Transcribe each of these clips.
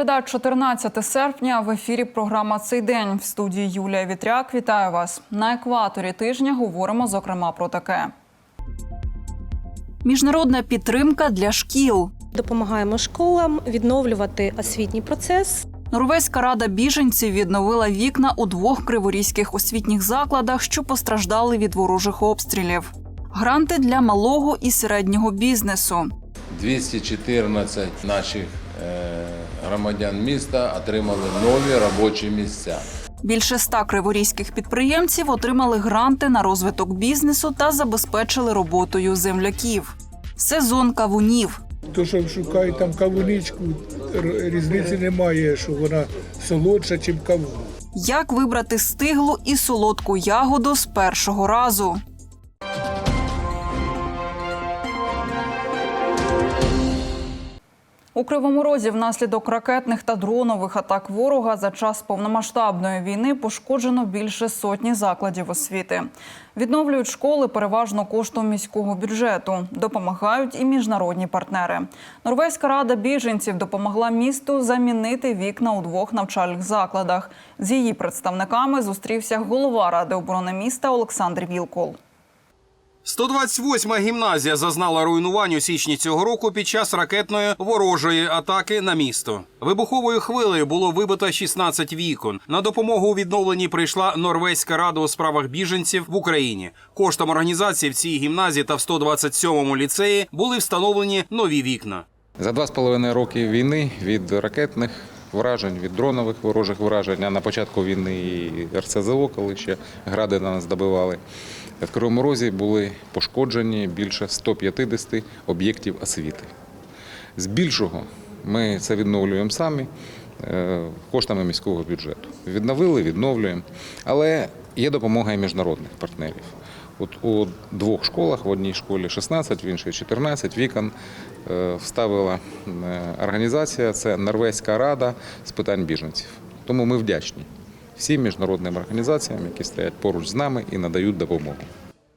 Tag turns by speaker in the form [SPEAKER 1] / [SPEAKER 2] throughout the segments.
[SPEAKER 1] Середа, 14 серпня. В ефірі програма цей день в студії Юлія Вітряк. Вітаю вас на екваторі тижня. Говоримо зокрема про таке. Міжнародна підтримка для шкіл.
[SPEAKER 2] Допомагаємо школам відновлювати освітній процес.
[SPEAKER 1] Норвезька рада біженців відновила вікна у двох криворізьких освітніх закладах, що постраждали від ворожих обстрілів. Гранти для малого і середнього бізнесу.
[SPEAKER 3] 214 наших е, громадян міста отримали нові робочі місця.
[SPEAKER 1] Більше ста криворізьких підприємців отримали гранти на розвиток бізнесу та забезпечили роботою земляків. Сезон кавунів.
[SPEAKER 4] То, що шукають там кавуничку, різниці немає, що вона солодша, ніж кавун.
[SPEAKER 1] Як вибрати стиглу і солодку ягоду з першого разу? У Кривому Розі внаслідок ракетних та дронових атак ворога за час повномасштабної війни пошкоджено більше сотні закладів освіти. Відновлюють школи переважно коштом міського бюджету. Допомагають і міжнародні партнери. Норвезька рада біженців допомогла місту замінити вікна у двох навчальних закладах. З її представниками зустрівся голова ради оборони міста Олександр Вілкол.
[SPEAKER 5] 128-ма гімназія зазнала руйнувань у січні цього року під час ракетної ворожої атаки на місто. Вибуховою хвилею було вибито 16 вікон. На допомогу у відновленні прийшла Норвезька рада у справах біженців в Україні. Коштом організації в цій гімназії та в 127-му ліцеї були встановлені нові вікна.
[SPEAKER 6] За два з половиною роки війни від ракетних вражень, від дронових ворожих вражень, а на початку війни і РСЗО, коли ще гради на нас добивали, в Кривому Розі були пошкоджені більше 150 об'єктів освіти. З більшого ми це відновлюємо самі е, коштами міського бюджету. Відновили, відновлюємо, але є допомога і міжнародних партнерів. От у двох школах, в одній школі 16, в іншій 14 вікон е, вставила е, організація, це Норвезька рада з питань біженців. Тому ми вдячні всім міжнародним організаціям, які стоять поруч з нами і надають допомогу.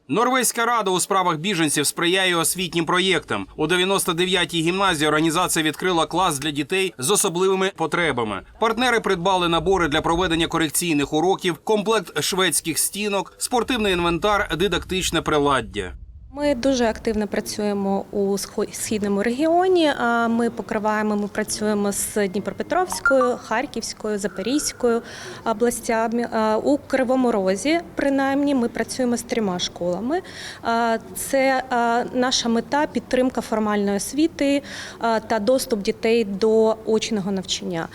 [SPEAKER 5] Норвезька рада у справах біженців сприяє освітнім проєктам. У 99-й гімназії організація відкрила клас для дітей з особливими потребами. Партнери придбали набори для проведення корекційних уроків, комплект шведських стінок, спортивний інвентар, дидактичне приладдя.
[SPEAKER 2] Ми дуже активно працюємо у східному регіоні. Ми покриваємо, ми працюємо з Дніпропетровською, Харківською, Запорізькою областями. У Кривому Розі, принаймні, ми працюємо з трьома школами. Це наша мета підтримка формальної освіти та доступ дітей до очного навчання.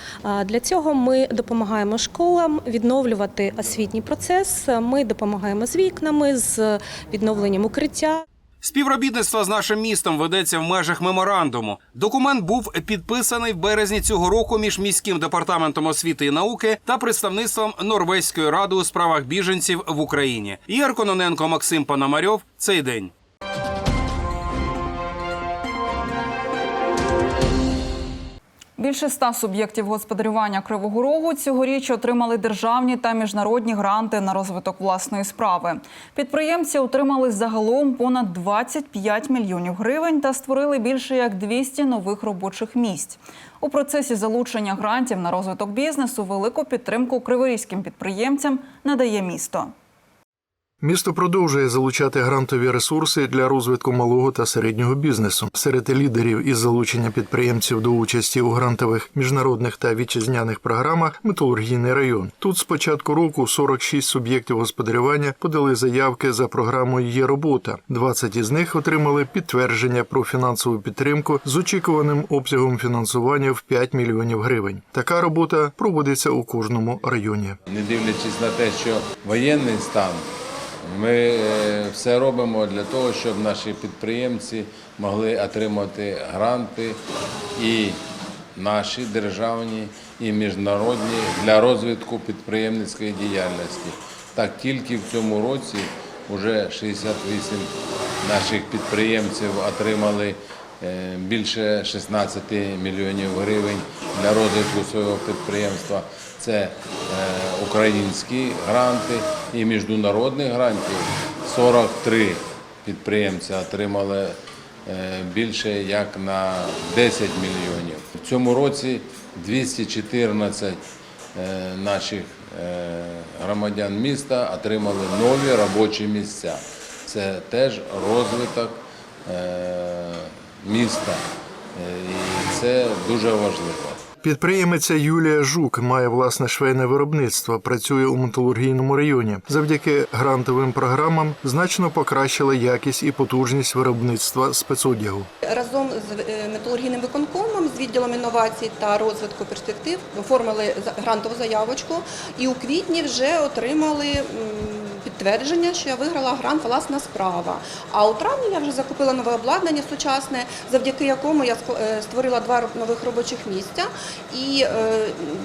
[SPEAKER 2] Для цього ми допомагаємо школам відновлювати освітній процес. Ми допомагаємо з вікнами, з відновленням укриття.
[SPEAKER 5] Співробітництво з нашим містом ведеться в межах меморандуму. Документ був підписаний в березні цього року між міським департаментом освіти і науки та представництвом Норвезької ради у справах біженців в Україні. Ігор Кононенко, Максим Пономарьов. Цей день.
[SPEAKER 1] Більше ста суб'єктів господарювання Кривого Рогу цьогоріч отримали державні та міжнародні гранти на розвиток власної справи. Підприємці отримали загалом понад 25 мільйонів гривень та створили більше як 200 нових робочих місць. У процесі залучення грантів на розвиток бізнесу велику підтримку криворізьким підприємцям надає місто.
[SPEAKER 7] Місто продовжує залучати грантові ресурси для розвитку малого та середнього бізнесу. Серед лідерів із залучення підприємців до участі у грантових міжнародних та вітчизняних програмах металургійний район. Тут з початку року 46 суб'єктів господарювання подали заявки за програмою Є робота. 20 із них отримали підтвердження про фінансову підтримку з очікуваним обсягом фінансування в 5 мільйонів гривень. Така робота проводиться у кожному районі.
[SPEAKER 3] Не дивлячись на те, що воєнний стан, ми е, все робимо для того, щоб наші підприємці могли отримати гранти і наші державні, і міжнародні для розвитку підприємницької діяльності. Так тільки в цьому році вже 68 наших підприємців отримали е, більше 16 мільйонів гривень для розвитку свого підприємства. Це е, українські гранти і міжнародних грантів. 43 підприємці отримали е, більше як на 10 мільйонів. В цьому році 214 е, наших е, громадян міста отримали нові робочі місця. Це теж розвиток міста. І це дуже важливо.
[SPEAKER 7] Підприємиця Юлія Жук має власне швейне виробництво, працює у металургійному районі. Завдяки грантовим програмам значно покращила якість і потужність виробництва спецодягу.
[SPEAKER 8] Разом з е, металургійним виконкомом, з відділом інновацій та розвитку перспектив оформили грантову заявочку і у квітні вже отримали підтвердження, що я виграла грант власна справа. А у травні я вже закупила нове обладнання сучасне, завдяки якому я е, створила два нових робочих місця і е,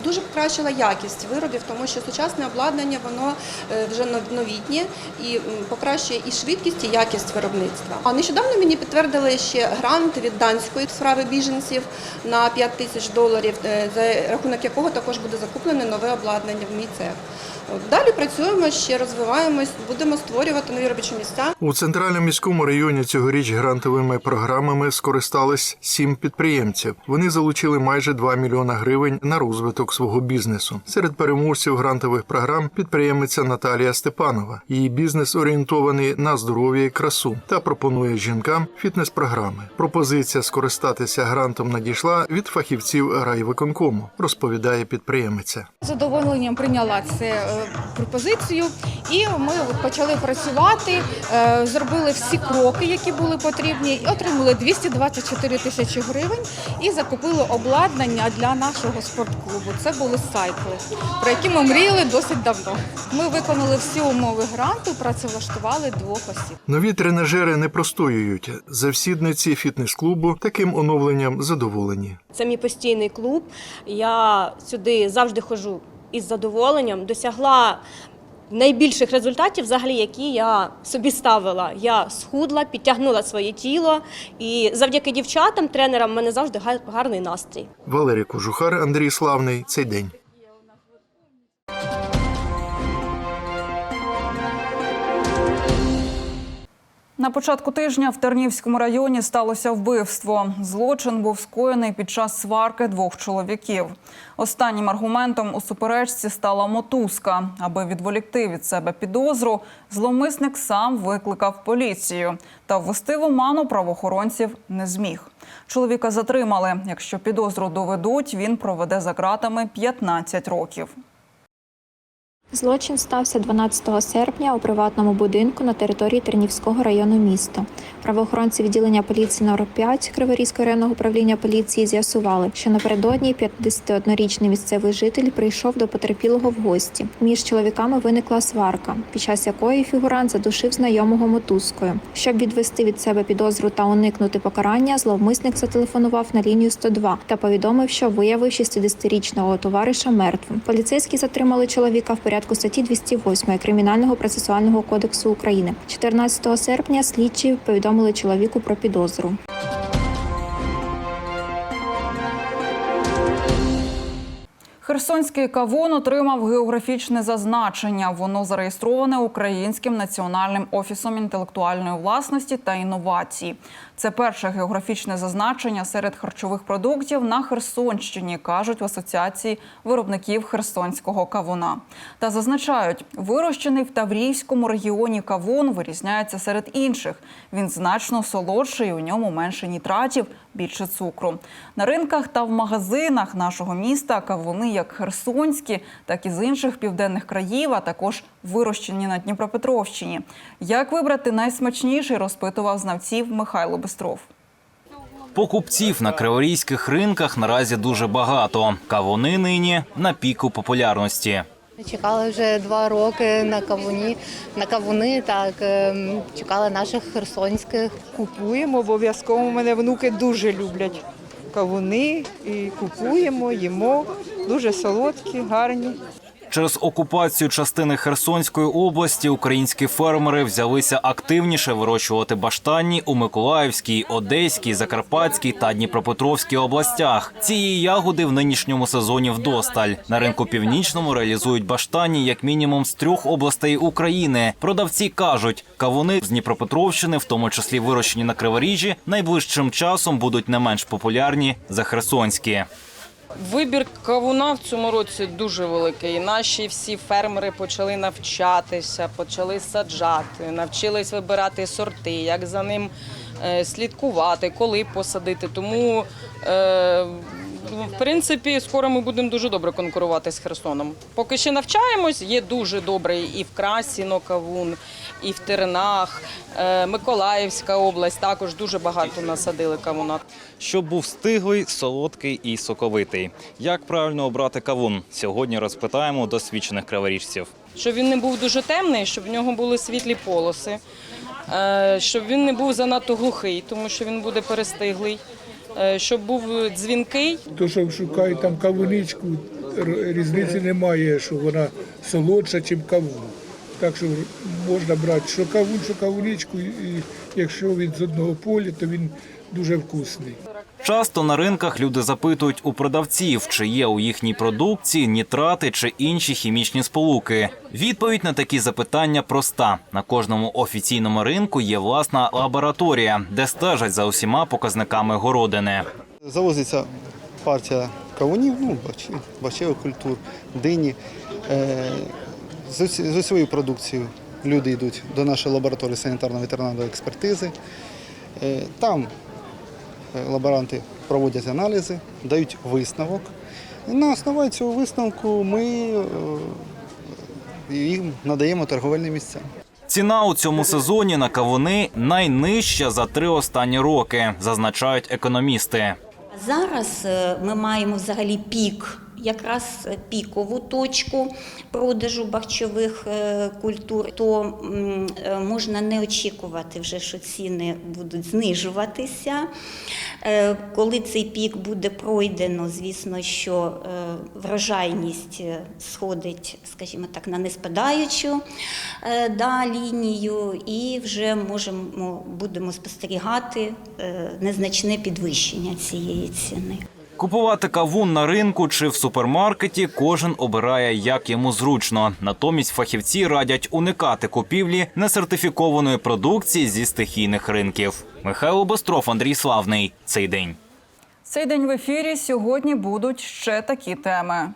[SPEAKER 8] дуже покращила якість виробів, тому що сучасне обладнання воно е, вже новітнє і покращує і швидкість, і якість виробництва. А нещодавно мені підтвердили ще грант від данської справи біженців на 5 тисяч доларів, за рахунок якого також буде закуплене нове обладнання в мій цех. Далі працюємо ще розвиваємось, будемо створювати нові робочі місця.
[SPEAKER 7] У центральному міському районі цьогоріч грантовими програмами скористались сім підприємців. Вони залучили майже 2 мільйона гривень на розвиток свого бізнесу. Серед переможців грантових програм підприємиця Наталія Степанова. Її бізнес орієнтований на здоров'я і красу та пропонує жінкам фітнес-програми. Пропозиція скористатися грантом надійшла від фахівців райвиконкому, розповідає підприємиця.
[SPEAKER 9] Задоволенням прийняла це е, пропозицію, і ми почали працювати, е, зробили всі кроки, які були потрібні, і отримали 224 тисячі гривень і закупили обладнання для нашого спортклубу. Це були сайкли, про які ми мріяли досить давно. Ми виконали всі умови гранту, працевлаштували двох осіб.
[SPEAKER 7] Нові тренажери не простоюють. Завсідниці фітнес-клубу таким оновленням задоволені.
[SPEAKER 10] Це мій постійний клуб. Я сюди завжди ходжу із задоволенням. Досягла найбільших результатів, взагалі, які я собі ставила. Я схудла, підтягнула своє тіло, і завдяки дівчатам, тренерам, в мене завжди гар- гарний настрій.
[SPEAKER 7] Валерій Кожухар, Андрій Славний. Цей день.
[SPEAKER 1] На початку тижня в Тернівському районі сталося вбивство. Злочин був скоєний під час сварки двох чоловіків. Останнім аргументом у суперечці стала мотузка. Аби відволікти від себе підозру, зловмисник сам викликав поліцію. Та ввести в оману правоохоронців не зміг. Чоловіка затримали. Якщо підозру доведуть, він проведе за ґратами 15 років.
[SPEAKER 11] Злочин стався 12 серпня у приватному будинку на території Тернівського району міста. Правоохоронці відділення поліції номер 5 Криворізького районного управління поліції з'ясували, що напередодні 51-річний місцевий житель прийшов до потерпілого в гості. Між чоловіками виникла сварка, під час якої фігурант задушив знайомого мотузкою. Щоб відвести від себе підозру та уникнути покарання, зловмисник зателефонував на лінію 102 та повідомив, що виявив 60-річного товариша мертвим. Поліцейські затримали чоловіка в порядку статті 208 Кримінального процесуального кодексу України. 14 серпня слідчі повідомили чоловіку про підозру.
[SPEAKER 1] Херсонський кавун отримав географічне зазначення. Воно зареєстроване Українським національним офісом інтелектуальної власності та інновацій. Це перше географічне зазначення серед харчових продуктів на Херсонщині, кажуть в асоціації виробників херсонського кавуна. Та зазначають, вирощений в Таврійському регіоні кавун вирізняється серед інших. Він значно солодший, у ньому менше нітратів, більше цукру. На ринках та в магазинах нашого міста кавуни як херсонські, так і з інших південних країв, а також вирощені на Дніпропетровщині. Як вибрати найсмачніший, розпитував знавців Михайло Бистров.
[SPEAKER 12] Покупців на криворізьких ринках наразі дуже багато. Кавуни нині на піку популярності.
[SPEAKER 13] Чекали вже два роки на кавуні, на кавуни. Так ем, чекали наших херсонських.
[SPEAKER 14] Купуємо обов'язково. Мене внуки дуже люблять кавуни і купуємо, їмо. Дуже солодкі, гарні.
[SPEAKER 12] Через окупацію частини Херсонської області українські фермери взялися активніше вирощувати баштанні у Миколаївській, Одеській, Закарпатській та Дніпропетровській областях. Цієї ягоди в нинішньому сезоні вдосталь. На ринку північному реалізують баштанні як мінімум з трьох областей України. Продавці кажуть, кавуни з Дніпропетровщини, в тому числі вирощені на Криворіжжі, найближчим часом будуть не менш популярні за херсонські.
[SPEAKER 15] Вибір кавуна в цьому році дуже великий. Наші всі фермери почали навчатися, почали саджати, навчились вибирати сорти, як за ним е, слідкувати, коли посадити. Тому, е, в принципі, скоро ми будемо дуже добре конкурувати з Херсоном. Поки ще навчаємось, є дуже добрий і в Красіно кавун, і в Тернах, Е, Миколаївська область також дуже багато насадили кавуна.
[SPEAKER 12] Щоб був стиглий, солодкий і соковитий. Як правильно обрати кавун? Сьогодні розпитаємо досвідчених криворіжців.
[SPEAKER 15] щоб він не був дуже темний, щоб в нього були світлі полоси, е, щоб він не був занадто глухий, тому що він буде перестиглий, щоб був дзвінкий.
[SPEAKER 4] То, що шукають там кавуничку, різниці немає, що вона солодша, ніж кавун. Так що можна брати що кавун, що кавуничку, і якщо він з одного поля, то він дуже вкусний.
[SPEAKER 12] Часто на ринках люди запитують у продавців, чи є у їхній продукції нітрати чи інші хімічні сполуки. Відповідь на такі запитання проста: на кожному офіційному ринку є власна лабораторія, де стежать за усіма показниками городини.
[SPEAKER 16] Завозиться партія кавунів, ну, бач- бачевих культур, дині. Е, З з усією продукцією люди йдуть до нашої лабораторії санітарно-ветеринарної експертизи. Е, Там лаборанти проводять аналізи, дають висновок. І на основі цього висновку ми е, їм надаємо торговельні місця.
[SPEAKER 12] Ціна у цьому сезоні на кавуни найнижча за три останні роки, зазначають економісти.
[SPEAKER 17] Зараз е, ми маємо взагалі пік, якраз пікову точку продажу бахчових е, культур, то е, можна не очікувати вже, що ціни будуть знижуватися. Е, Коли цей пік буде пройдено, звісно, що врожайність сходить, скажімо так, на неспадаючу да, лінію, і вже можемо будемо спостерігати незначне підвищення цієї ціни.
[SPEAKER 12] Купувати кавун на ринку чи в супермаркеті кожен обирає як йому зручно. Натомість фахівці радять уникати купівлі несертифікованої продукції зі стихійних ринків. Михайло Бостров, Андрій Славний. Цей день.
[SPEAKER 1] Цей день в ефірі сьогодні будуть ще такі теми.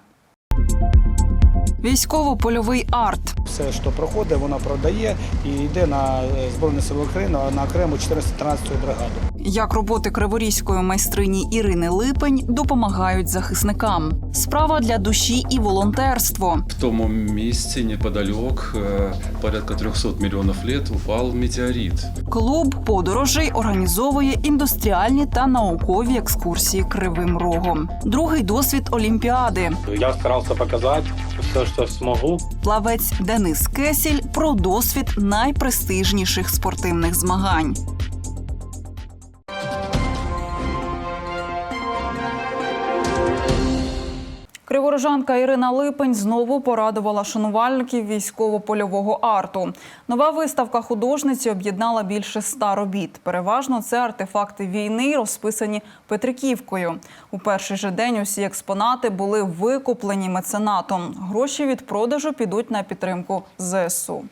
[SPEAKER 1] Військово-польовий арт.
[SPEAKER 18] Все, що проходить, вона продає і йде на Збройні Сили України на окрему 413 бригаду.
[SPEAKER 1] Як роботи криворізької майстрині Ірини Липень допомагають захисникам. Справа для душі і волонтерство.
[SPEAKER 19] В тому місці неподалек, е, порядка 300 мільйонів лет, упав метеорит.
[SPEAKER 1] Клуб подорожей організовує індустріальні та наукові екскурсії кривим рогом. Другий досвід Олімпіади.
[SPEAKER 20] Я старался показать все, что смогу.
[SPEAKER 1] Плавець Денис Кесіль про досвід найпрестижніших спортивних змагань. Криворожанка Ірина Липень знову порадувала шанувальників військово-польового арту. Нова виставка художниці об'єднала більше ста робіт. Переважно це артефакти війни, розписані Петриківкою. У перший же день усі експонати були викуплені меценатом. Гроші від продажу підуть на підтримку ЗСУ.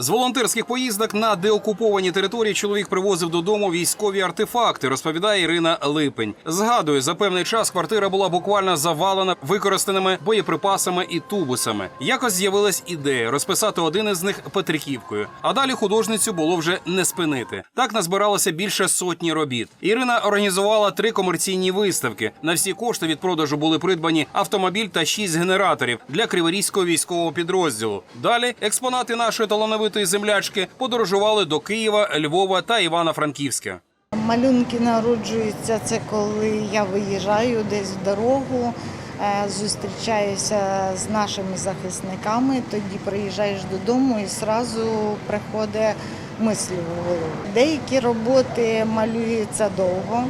[SPEAKER 5] З волонтерських поїздок на деокуповані території чоловік привозив додому військові артефакти, розповідає Ірина Липень. Згадує, за певний час квартира була буквально завалена використаними боєприпасами і тубусами. Якось з'явилась ідея розписати один із них Петриківкою. А далі художницю було вже не спинити. Так назбиралося більше сотні робіт. Ірина організувала три комерційні виставки. На всі кошти від продажу були придбані автомобіль та шість генераторів для криворізького військового підрозділу. Далі експонати нашої талановитої землячки подорожували до Києва, Львова та Івано-Франківська.
[SPEAKER 21] Малюнки народжуються це коли я виїжджаю десь в дорогу, е, зустрічаюся з нашими захисниками. Тоді приїжджаєш додому і одразу приходить мисль в голову. Деякі роботи малюються довго,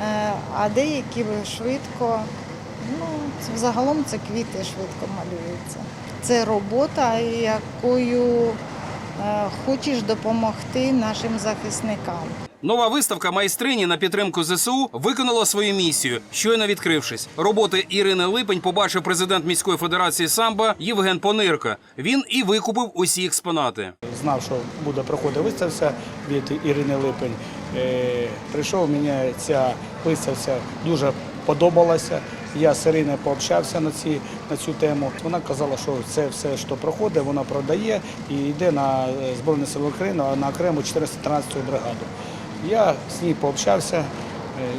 [SPEAKER 21] е, а деякі швидко. Ну, це взагалом це квіти швидко малюються. Це робота, якою хочеш допомогти нашим захисникам.
[SPEAKER 5] Нова виставка майстрині на підтримку ЗСУ виконала свою місію, щойно відкрившись. Роботи Ірини Липень побачив президент міської федерації самбо Євген Понирка. Він і викупив усі експонати.
[SPEAKER 18] Знав, що буде проходити виставка від Ірини Липень. Е, Прийшов, мені ця виставка дуже подобалася. Я з Іриною пообщався на, ці, на цю тему. Вона казала, що це все, що проходить, вона продає і йде на е, Збройні Сили України, на окрему 413 бригаду. Я з ній пообщався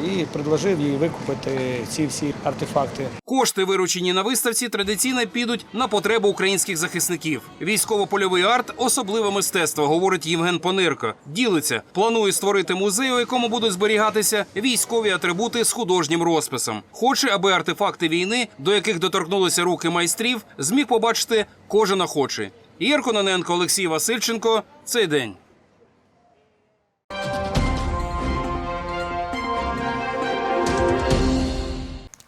[SPEAKER 18] і предложив їй викупити ці всі артефакти.
[SPEAKER 5] Кошти, виручені на виставці, традиційно підуть на потребу українських захисників. Військово-польовий арт особливе мистецтво, говорить Євген Понирко. Ділиться, планує створити музей, у якому будуть зберігатися військові атрибути з художнім розписом. Хоче, аби артефакти війни, до яких доторкнулися руки майстрів, зміг побачити кожен охочий. Ігор Кононенко, Олексій Васильченко. Цей день.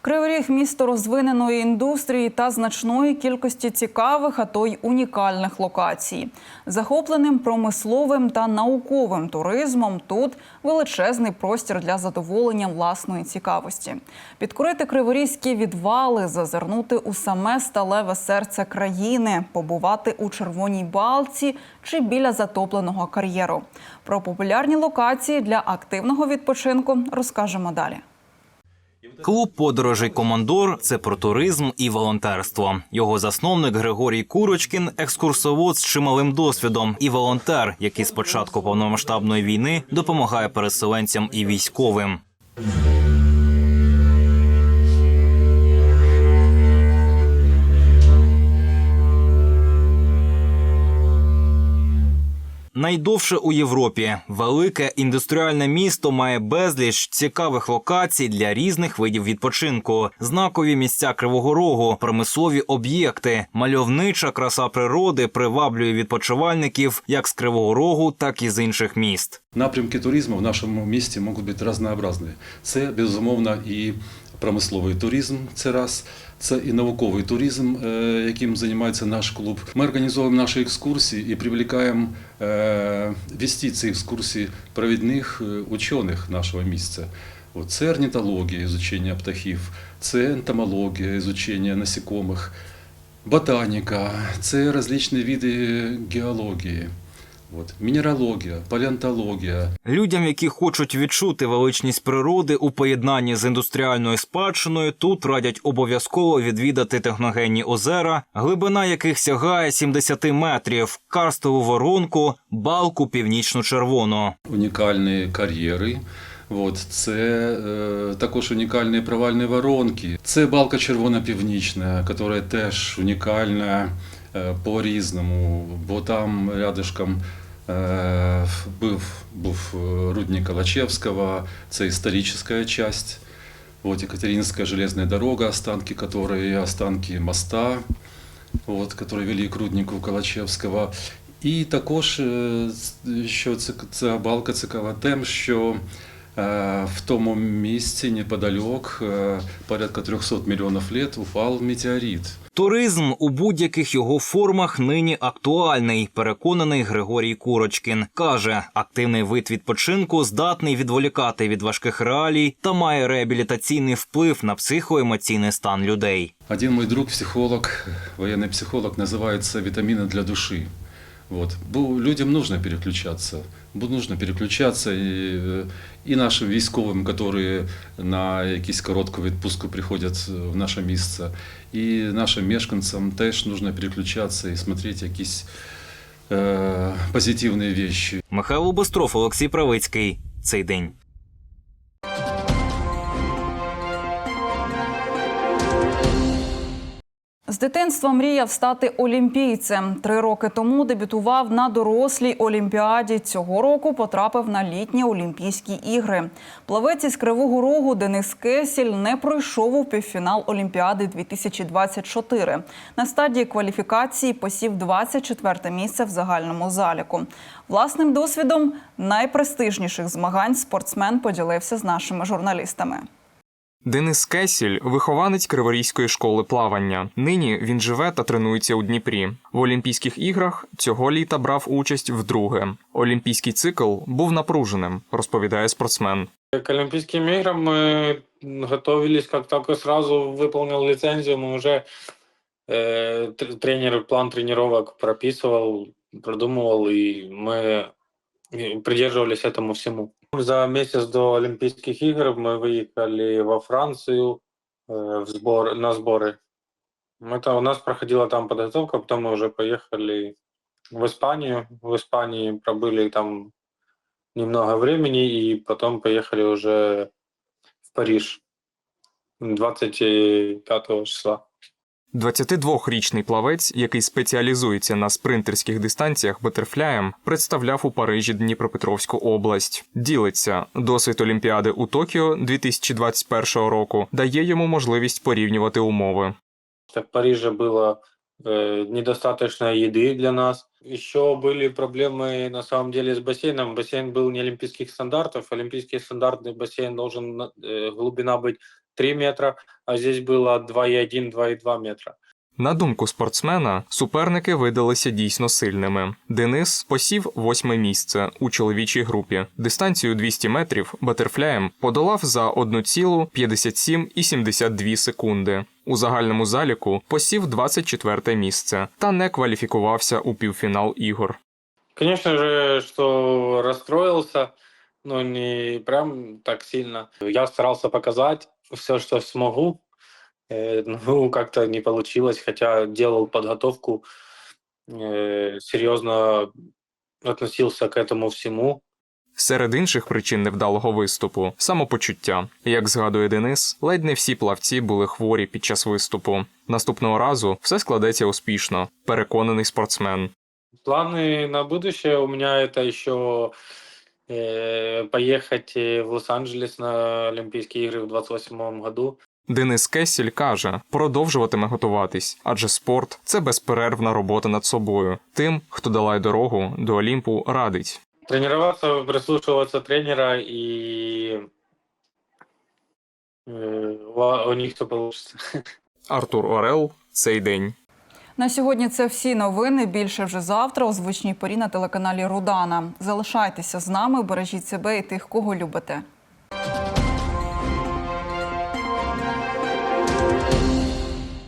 [SPEAKER 1] Кривий Ріг – місто розвиненої індустрії та значної кількості цікавих, а то й унікальних локацій. Захопленим промисловим та науковим туризмом тут величезний простір для задоволення власної цікавості. Підкорити криворізькі відвали, зазирнути у саме сталеве серце країни, побувати у Червоній Балці чи біля затопленого кар'єру. Про популярні локації для активного відпочинку розкажемо далі.
[SPEAKER 12] Клуб подорожей Командор це про туризм і волонтерство. Його засновник Григорій Курочкін, екскурсовод з чималим досвідом, і волонтер, який з початку повномасштабної війни допомагає переселенцям і військовим. Найдовше у Європі велике індустріальне місто має безліч цікавих локацій для різних видів відпочинку, знакові місця Кривого Рогу, промислові об'єкти, мальовнича краса природи приваблює відпочивальників як з Кривого Рогу, так і з інших міст.
[SPEAKER 19] Напрямки туризму в нашому місті можуть бути різнообразні. Це, безумовно, і промисловий туризм, це раз, це і науковий туризм, е, яким займається наш клуб. Ми організовуємо наші екскурсії і привлекаємо е, вести ці екскурсії провідних е, учених нашого місця. Це орнітологія, ізучення птахів, це ентомологія, ізучення насекомих, ботаніка, це різні види геології. От, мінералогія, палеонтологія.
[SPEAKER 12] Людям, які хочуть відчути величність природи у поєднанні з індустріальною спадщиною, тут радять обов'язково відвідати техногенні озера, глибина яких сягає 70 метрів, карстову воронку, балку північно-червону.
[SPEAKER 19] Унікальні кар'єри. От, це е, також унікальні провальні воронки. Це балка червона-північна, яка теж унікальна е, по-різному, бо там рядышком е, був, був рудник Калачевського, це історична часть. Вот Екатерининская железная дорога, останки которой, останки моста, вот, которые вели к руднику Калачевського. І також е, що це, ця балка цікава тим, що е, в тому місці неподалік е, порядка 300 мільйонів лет упав метеорит.
[SPEAKER 12] Туризм у будь-яких його формах нині актуальний, переконаний Григорій Курочкін. Каже, активний вид відпочинку здатний відволікати від важких реалій та має реабілітаційний вплив на психоемоційний стан людей.
[SPEAKER 19] Один мой друг, психолог, военный психолог, называется «Витамины для души». Вот. Людям нужно переключаться. Нужно переключаться і, і нашим військовим, які на якісь коротку відпустку приходять в наше місце, і нашим мешканцям теж нужно переключатися і смотрети якісь е, позитивні речі.
[SPEAKER 12] Михайло Бостров, Олексій Правицький. Цей день.
[SPEAKER 1] Дитинства мріяв стати олімпійцем. Три роки тому дебютував на дорослій олімпіаді. Цього року потрапив на літні Олімпійські ігри. Плавець із Кривого Рогу Денис Кесіль не пройшов у півфінал Олімпіади 2024. На стадії кваліфікації посів 24 місце в загальному заліку. Власним досвідом найпрестижніших змагань спортсмен поділився з нашими журналістами.
[SPEAKER 22] Денис Кесіль вихованець Криворізької школи плавання. Нині він живе та тренується у Дніпрі. В Олімпійських іграх цього літа брав участь вдруге. Олімпійський цикл був напруженим, розповідає спортсмен.
[SPEAKER 20] К Олимпийским играм мы готовились, как только сразу выполнил лицензию, мы уже э, т- тренер план тренировок прописывал, продумывал, и мы э, придерживались этому всему. За месяц до Олимпийских игр мы выехали во Францию э, в сбор, на сборы. Это у нас проходила там подготовка, потом мы уже поехали в Испанию. В Испании пробыли там немного времени, и потом поехали уже в Париж 25 числа.
[SPEAKER 22] 22-річний плавець, який спеціалізується на спринтерських дистанціях батерфляєм, представляв у Парижі Дніпропетровську область. Ділиться досвід Олімпіади у Токіо 2021 року дає йому можливість порівнювати умови.
[SPEAKER 20] В Париже было э, недостаточно еды для нас. Еще были проблемы на самом деле с бассейном. Бассейн был не олимпийских стандартов. Олимпийский стандартный бассейн должен э, глубина быть 3 метра, а здесь было 2,1-2,2 метра.
[SPEAKER 22] На думку спортсмена, суперники видалися дійсно сильними. Денис посів восьме місце у чоловічій групі. Дистанцію 200 метрів батерфляєм подолав за 1,57,72 секунди. У загальному заліку посів 24 місце та не кваліфікувався у півфінал ігор.
[SPEAKER 20] Конечно же, что расстроился, но не прям так сильно. Я старался показать все, что смогу. Э, Ну, как-то не получилось, хотя делал подготовку, э, серьезно относился к этому всему.
[SPEAKER 22] Серед інших причин невдалого виступу самопочуття. Як згадує Денис, ледь не всі плавці були хворі під час виступу. Наступного разу все складеться успішно. Переконаний спортсмен.
[SPEAKER 20] Планы на будущее у меня это еще э, поехать э, в Лос-Анджелес на Олимпийские игры в 28 году.
[SPEAKER 22] Денис Кесіль каже, продовжуватиме готуватись, адже спорт це безперервна робота над собою. Тим, хто долає дорогу до Олімпу, радить.
[SPEAKER 20] Тренироваться, прислушиваться тренера и э, у- у них все получится.
[SPEAKER 22] Артур Орел, цей день.
[SPEAKER 1] На сьогодні це всі новини. Більше вже завтра у звичній порі на телеканалі Рудана. Залишайтеся з нами, бережіть себе і тих, кого любите.